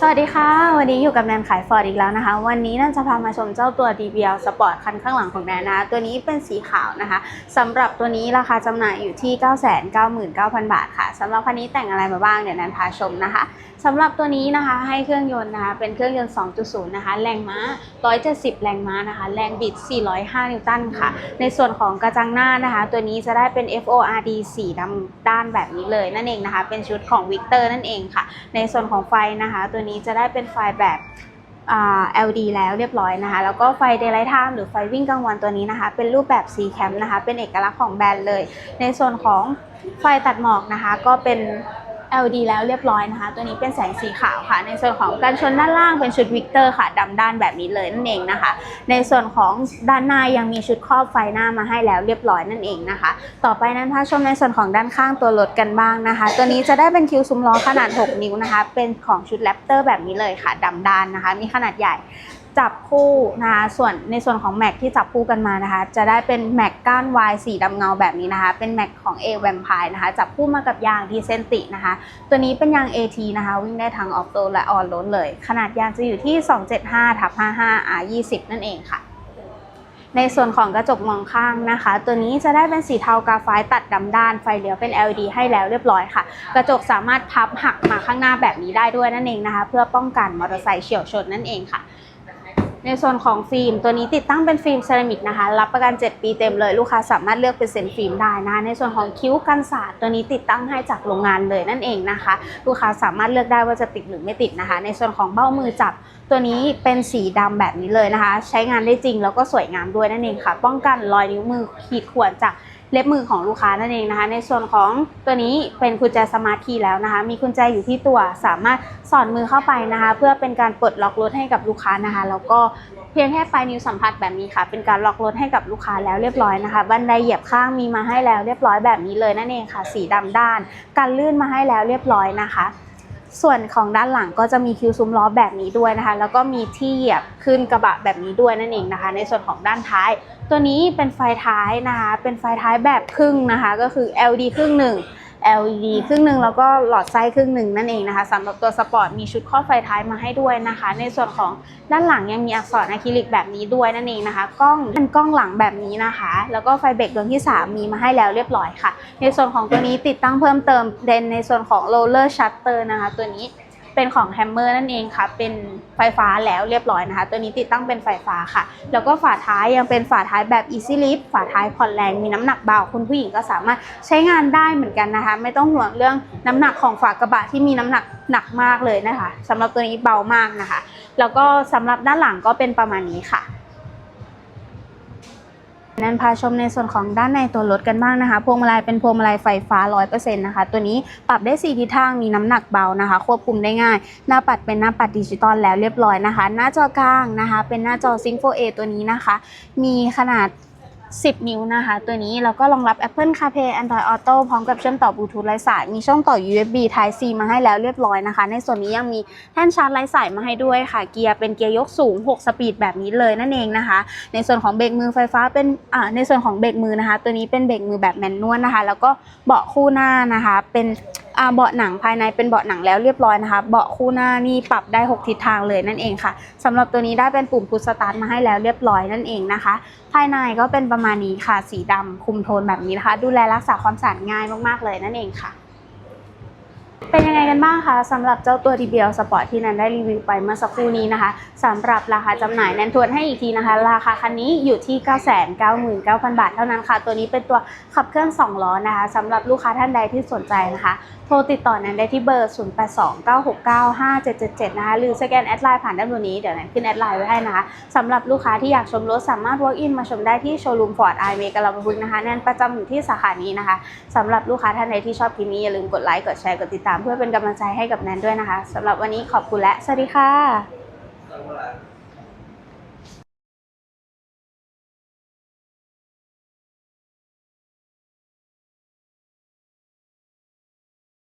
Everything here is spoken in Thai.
สวัสดีค่ะ วันนี้อยู่กับแนนขายฟอร์ดอีกแล้วนะคะ วันนี้แนนจะพามาชมเจ้าตัว DBL Sport คันข้างหลังของแนนนะตัวนี้เป็นสีขาวนะคะสำหรับตัวนี้ราคาจำหน่ายอยู่ที่ 999,000 บาทค่ะสำหรับคันนี้แต่งอะไรมาบ้างเดี๋ยวแนนพาชมนะคะสำหรับตัวนี้นะคะให้เครื่องยนต์นะคะเป็นเครื่องยนต์ 2.0 นะคะ แรงม้า 170 แรงม้านะคะ แรงบิด 405 นิวตันค่ะ ในส่วนของกระจังหน้านะคะ ตัวนี้จะได้เป็น FORD สีดำด้านแบบนี้เลยนั่นเองนะคะ เป็นชุดของ Victor นั่นเองค่ะ ในส่วนของไฟนะคะตัวนี้จะได้เป็นไฟแบบ LD แล้วเรียบร้อยนะคะ แล้วก็ไฟ Daylight Time หรือไฟวิ่งกลางวันตัวนี้นะคะ เป็นรูปแบบ C cam นะคะ เป็นเอกลักษณ์ของแบรนด์เลย ในส่วนของไฟตัดหมอกนะคะ ก็เป็น LED แล้วเรียบร้อยนะคะ ตัวนี้เป็นแสงสีขาวค่ะ ในส่วนของกันชนด้านล่างเป็นชุดวิกเตอร์ค่ะดำด้านแบบนี้เลยนั่นเองนะคะ ในส่วนของด้านหน้ายังมีชุดครอบไฟหน้ามาให้แล้วเรียบร้อยนั่นเองนะคะ ต่อไปนั้นพาชมในส่วนของด้านข้างตัวรถกันบ้างนะคะ ตัวนี้จะได้เป็นคิวซุ้มล้อขนาด 6 นิ้วนะคะ เป็นของชุดแรปเตอร์แบบนี้เลยค่ะดำด้านนะคะ มีขนาดใหญ่ จับคู่นะคะส่วนในส่วนของแม็กที่จับคู่กันมานะคะ จะได้เป็นแม็กก้านวายสีดำเงาแบบนี้นะคะ เป็นแม็กของ A v a m p i r e นะคะ จับคู่มากับยางดีเซนตินะคะ ตัวนี้เป็นยาง AT นะคะ วิ่งได้ทั้งออฟโรดและออนโรดเลย ขนาดยางจะอยู่ที่ 275ทับ55 R 20 นั่นเองค่ะ ในส่วนของกระจกมองข้างนะคะ ตัวนี้จะได้เป็นสีเทากาไฟตัดดำด้านไฟเลี้ยวเป็น LED ให้แล้วเรียบร้อยค่ะ กระจกสามารถพับหักมาข้างหน้าแบบนี้ได้ด้วยนั่นเองนะคะ เพื่อป้องกันมอเตอร์ไซค์เฉียวชนนั่นเองค่ะ ในส่วนของฟิล์มตัวนี้ติดตั้งเป็นฟิล์มเซรามิกนะคะ รับประกัน 7 ปีเต็มเลยลูกค้าสามารถเลือกเป็นเซนฟิล์มได้นะ ในส่วนของคิ้วกันสาดตัวนี้ติดตั้งให้จากโรงงานเลยนั่นเองนะคะ ลูกค้าสามารถเลือกได้ว่าจะติดหรือไม่ติดนะคะ ในส่วนของเบ้ามือจับตัวนี้เป็นสีดำแบบนี้เลยนะคะ ใช้งานได้จริงแล้วก็สวยงามด้วยนั่นเองค่ะ ป้องกันรอยนิ้วมือขีดข่วนจาก เล็บมือของลูกค้านั่นเองนะคะ ในส่วนของตัวนี้เป็นกุญแจสมาร์ทคีย์แล้วนะคะ มีกุญแจอยู่ที่ตัวสามารถสอดมือเข้าไปนะคะ เพื่อเป็นการปลดล็อกรถให้กับลูกค้านะคะ แล้วก็เพียงแค่ปลายนิ้วสัมผัสแบบนี้ค่ะ เป็นการล็อกรถให้กับลูกค้าแล้วเรียบร้อยนะคะ บันไดเหยียบข้างมีมาให้แล้วเรียบร้อยแบบนี้เลยนั่นเองค่ะ สีดำด้าน กันลื่นมาให้แล้วเรียบร้อยนะคะ ส่วนของด้านหลังก็จะมีคิวซุ้มล้อแบบนี้ด้วยนะคะ แล้วก็มีที่เหยียบขึ้นกระบะแบบนี้ด้วยนั่นเองนะคะ ในส่วนของด้านท้าย ตัวนี้เป็นไฟท้ายนะคะ เป็นไฟท้ายแบบครึ่งนะคะ ก็คือ LED ครึ่งหนึ่ง LED ครึ่งหนึ่งแล้วก็หลอดไส้ครึ่งหนึ่งนั่นเองนะคะสำหรับตัวสปอร์ตมีชุดข้อไฟท้ายมาให้ด้วยนะคะ ในส่วนของด้านหลังยังมีอักษรอะคริลิกแบบนี้ด้วยนั่นเองนะคะ กล้องเป็นกล้องหลังแบบนี้นะคะ แล้วก็ไฟเบรกดวงที่ 3 มีมาให้แล้วเรียบร้อยค่ะ ในส่วนของตัวนี้ติดตั้งเพิ่มเติมเด่นในส่วนของโรเลอร์ชัตเตอร์นะคะ ตัวนี้ เป็นของแฮมเมอร์นั่นเองค่ะ เป็นไฟฟ้าแล้วเรียบร้อยนะคะ ตัวนี้ติดตั้งเป็นไฟฟ้าค่ะ แล้วก็ฝาท้ายยังเป็นฝาท้ายแบบ easy lift ฝาท้ายผ่อนแรงมีน้ำหนักเบาคุณผู้หญิงก็สามารถใช้งานได้เหมือนกันนะคะ ไม่ต้องห่วงเรื่องน้ำหนักของฝากระบะที่มีน้ำหนักหนักมากเลยนะคะสำหรับตัวนี้เบามากนะคะ แล้วก็สำหรับด้านหลังก็เป็นประมาณนี้ค่ะ นั้นพาชมในส่วนของด้านในตัวรถกันบ้างนะคะ พวงมาลัยเป็นพวงมาลัยไฟฟ้า 100%นะคะ ตัวนี้ปรับได้ 4 ทิศทาง มีน้ำหนักเบานะคะ ควบคุมได้ง่าย หน้าปัดเป็นหน้าปัดดิจิตอลแล้วเรียบร้อยนะคะ หน้าจอกลางนะคะ เป็นหน้าจอซิงโฟเอตัวนี้นะคะ มีขนาด 10 นิ้วนะคะ ตัวนี้แล้วก็รองรับ Apple CarPlay Android Auto พร้อมกับเชื่อมต่อบลูทูธไร้สาย มีช่องต่อ USB Type C มาให้แล้วเรียบร้อยนะคะ ในส่วนนี้ยังมีแท่นชาร์จไร้สายมาให้ด้วยค่ะ เกียร์เป็นเกียร์ยกสูง 6 สปีดแบบนี้เลยนั่นเองนะคะ ในส่วนของเบรกมือไฟฟ้าเป็นอ่าในส่วนของเบรกมือนะคะ ตัวนี้เป็นเบรกมือแบบแมนนวลนะคะ แล้วก็เบาะคู่หน้านะคะ เป็น เบาะหนังภายในเป็นเบาะหนังแล้วเรียบร้อยนะคะ เบาะคู่หน้านี่ปรับได้ 6 ทิศทางเลยนั่นเองค่ะสำหรับตัวนี้ได้เป็นปุ่มพุชสตาร์ทมาให้แล้วเรียบร้อยนั่นเองนะคะ ภายในก็เป็นประมาณนี้ค่ะ สีดำคุมโทนแบบนี้นะคะ ดูแลรักษาความสะอาดง่ายมากๆเลยนั่นเองค่ะ เป็นยังไง กันบ้างคะสำหรับเจ้าตัว DBL Sport ที่นันได้รีวิวไปเมื่อสักครู่นี้นะคะสำหรับราคาจำหน่ายแนันทวนให้อีกทีนะคะ ราคาคันนี้อยู่ที่ 999,000 บาทเท่านั้นค่ะ ตัวนี้เป็นตัวขับเคลื่อน 2 ล้อนะคะสำหรับลูกค้าท่านใดที่สนใจนะคะ โทรติดต่อนันได้ที่เบอร์ 0829695777 นะคะ หรือสแกนแอดไลน์ผ่านด้านบนนี้ เดี๋ยวนันขึ้นแอดไลน์ไว้ให้นะคะสำหรับลูกค้าที่อยากชมรถสามารถ walk in มาชมได้ที่โชว์รูมฟอร์ดไอเมกะลาบุญนะคะแนนประจำอยู่ที่สาขานี้นะคะสำหรับลูกค้าท่านใดที่ชอบคลิปนี้อย่าลืมกดไลค์กดแชร์กดติดตามเพื่อเป็นกำลังใจให้กับแนนด้วยนะคะสำหรับวันนี้ขอบคุณและสวัสดีค่ะ